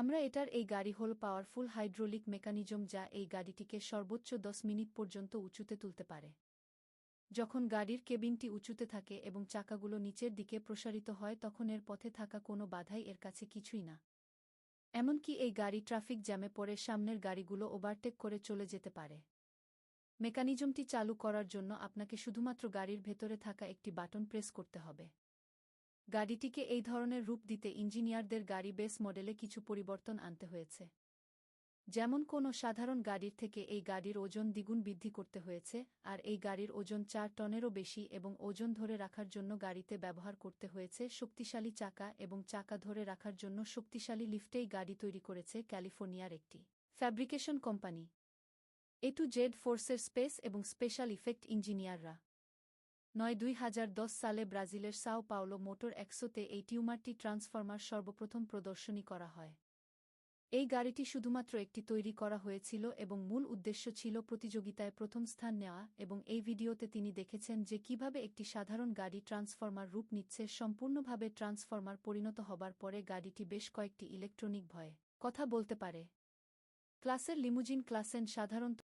আমরা এটার এই গাড়ি হল পাওয়ারফুল হাইড্রোলিক মেকানিজম যা এই গাড়িটিকে সর্বোচ্চ দশ মিনিট পর্যন্ত উঁচুতে তুলতে পারে। যখন গাড়ির কেবিনটি উঁচুতে থাকে এবং চাকাগুলো নিচের দিকে প্রসারিত হয়, তখন এর পথে থাকা কোনো বাধাই এর কাছে কিছুই না। এমনকি এই গাড়ি ট্রাফিক জ্যামে পড়ে, সামনের গাড়িগুলো ওভারটেক করে চলে যেতে পারে। মেকানিজমটি চালু করার জন্য আপনাকে শুধুমাত্র গাড়ির ভেতরে থাকা একটি বাটন প্রেস করতে হবে। গাড়িটিকে এই ধরনের রূপ দিতে ইঞ্জিনিয়ারদের গাড়ি বেস মডেলে কিছু পরিবর্তন আনতে হয়েছে। যেমন কোনো সাধারণ গাড়ির থেকে এই গাড়ির ওজন দ্বিগুণ বৃদ্ধি করতে হয়েছে, আর এই গাড়ির ওজন চার টনেরও বেশি এবং ওজন ধরে রাখার জন্য গাড়িতে ব্যবহার করতে হয়েছে শক্তিশালী চাকা এবং চাকা ধরে রাখার জন্য শক্তিশালী লিফটেই গাড়ি তৈরি করেছে ক্যালিফোর্নিয়ার একটি fabrication company. A to Z ফোর্সের স্পেস এবং স্পেশাল ইফেক্ট ইঞ্জিনিয়াররা। নয় দুই সালে ব্রাজিলের সাও পাওলো মোটর একশোতে এই টিউমারটি ট্রান্সফর্মার সর্বপ্রথম প্রদর্শনী করা হয়। এই গাড়িটি শুধুমাত্র একটি তৈরি করা হয়েছিল এবং মূল উদ্দেশ্য ছিল প্রতিযোগিতায় প্রথম স্থান নেওয়া এবং এই ভিডিওতে তিনি দেখেছেন যে কীভাবে একটি সাধারণ গাড়ি ট্রান্সফর্মার রূপ নিচ্ছে সম্পূর্ণভাবে ট্রান্সফর্মার পরিণত হবার পরে গাড়িটি বেশ কয়েকটি ইলেকট্রনিক ভয়ে কথা বলতে পারে। ক্লাসের লিমুজিন ক্লাসেন সাধারণত